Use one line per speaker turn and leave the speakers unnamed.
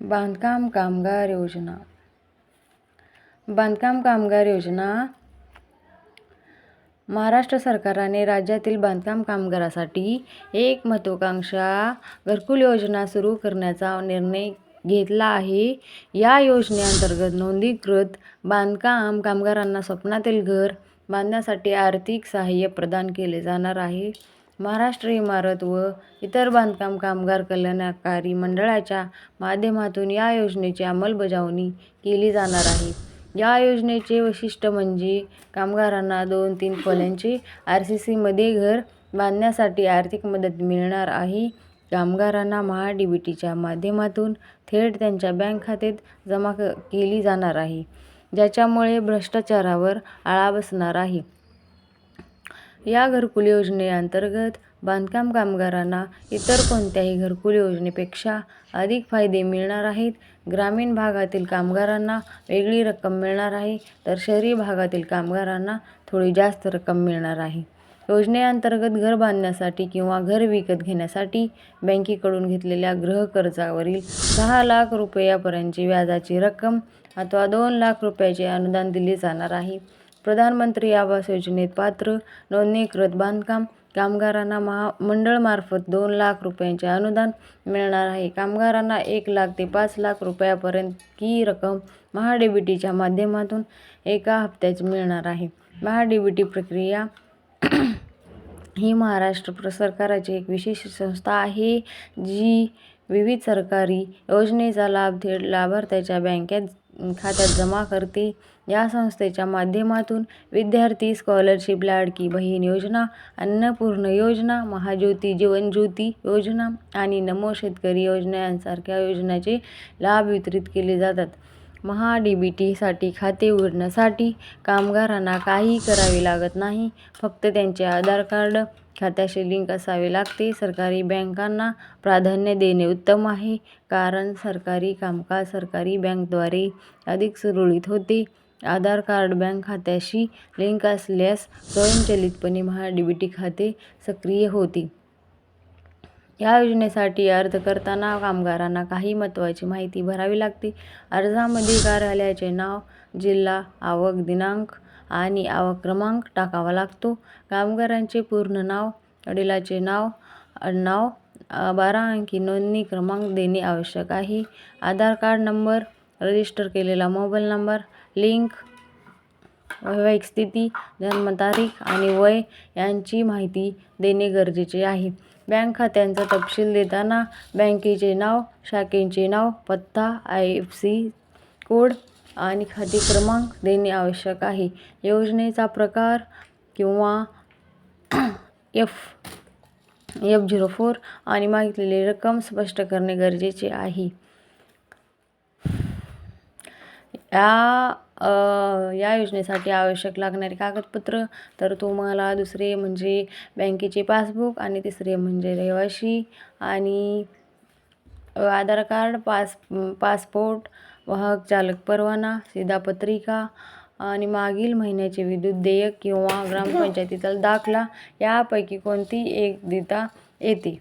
बांधकाम कामगार योजना. बांधकाम कामगार योजना. महाराष्ट्र सरकारने राज्यातील बांधकाम कामगारासाठी एक महत्त्वाकांक्षा घरकुल योजना सुरू करण्याचा निर्णय घेतला आहे. या योजनेअंतर्गत नोंदणीकृत बांधकाम कामगारांना स्वप्नातील घर बांधण्यासाठी आर्थिक सहाय्य प्रदान केले जाणार आहे. महाराष्ट्र इमारत व इतर बांधकाम कामगार कल्याणकारी मंडळाच्या माध्यमातून या योजनेची अंमलबजावणी केली जाणार आहे. या योजनेचे वैशिष्ट्य म्हणजे कामगारांना दोन तीन खोल्यांचे आर सी सीमध्ये घर बांधण्यासाठी आर्थिक मदत मिळणार आहे. कामगारांना महा डी बी टीच्या माध्यमातून थेट त्यांच्या बँक खात्यात जमा क केली जाणार आहे ज्याच्यामुळे भ्रष्टाचारावर आळा बसणार आहे. या घरकुल योजनेअंतर्गत बांधकाम कामगारांना इतर कोणत्याही घरकुल योजनेपेक्षा अधिक फायदे मिळणार आहेत. ग्रामीण भागातील कामगारांना वेगळी रक्कम मिळणार आहे तर शहरी भागातील कामगारांना थोडी जास्त रक्कम मिळणार आहे. योजनेअंतर्गत घर बांधण्यासाठी किंवा घर विकत घेण्यासाठी बँकेकडून घेतलेल्या गृहकर्जावरील सहा लाख रुपयापर्यंतची व्याजाची रक्कम अथवा दोन लाख रुपयाचे अनुदान दिले जाणार आहे. प्रधानमंत्री आवास योजनेत पात्र नोंदणीकृत बांधकाम कामगारांना महा मंडळमार्फत दोन लाख रुपयांचे अनुदान मिळणार आहे. कामगारांना एक लाख ते पाच लाख रुपयापर्यंत ही रक्कम महाडीबीटीच्या माध्यमातून एका हप्त्यात मिळणार आहे. महाडीबीटी प्रक्रिया ही महाराष्ट्र प्र सरकाराची एक विशेष संस्था आहे जी विविध सरकारी योजनेचा लाभ थेट लाभार्थ्याच्या बँकेत खात्यात जमा करते. या संस्थेच्या माध्यमातून विद्यार्थी स्कॉलरशिप लाडकी बहीण योजना अन्नपूर्ण योजना महाज्योती जीवनज्योती योजना आणि नमो शेतकरी योजना यांसारख्या योजनांचे लाभ वितरित केले जातात. महा डी बी टीसाठी खाते उघडण्यासाठी कामगारांना काहीही करावे लागत नाही. फक्त त्यांचे आधार कार्ड खात्याशी लिंक असावे लागते. सरकारी बँकांना प्राधान्य देणे उत्तम आहे कारण सरकारी कामकाज सरकारी बँकद्वारे अधिक सुरळीत होते. आधार कार्ड बँक खात्याशी लिंक असल्यास स्वयंचलितपणे महा डी बी टी खाते सक्रिय होते. या योजनेसाठी अर्ज करताना कामगारांना काही महत्त्वाची माहिती भरावी लागते. अर्जामध्ये कार्यालयाचे नाव जिल्हा आवक दिनांक आणि आवक क्रमांक टाकावा लागतो. कामगारांचे पूर्ण नाव वडिलाचे नाव आडनाव बारा अंकी नोंदणी क्रमांक देणे आवश्यक आहे. आधार कार्ड नंबर रजिस्टर केलेला मोबाईल नंबर लिंक वैवाहिक स्थिती जन्मतारीख आणि वय यांची माहिती देणे गरजेचे आहे. बँक खात्यांचा तपशील देताना बँकेचे नाव शाखेचे नाव पत्ता आय एफ सी कोड आणि खाते क्रमांक देणे आवश्यक आहे. योजनेचा प्रकार किंवा एफ एफ झिरो फोर आणि मागितलेली रक्कम स्पष्ट करणे गरजेचे आहे. या या योजनेसाठी आवश्यक लागणारे कागदपत्र तर तुम्हाला दुसरे म्हणजे बँकेचे पासबुक आणि तिसरे म्हणजे रहिवाशी आणि आधार कार्ड पास पासपोर्ट वाहक चालक परवाना शिधापत्रिका आणि मागील महिन्याचे विद्युत देयक किंवा ग्रामपंचायतीचा दाखला यापैकी कोणती एक देता येते?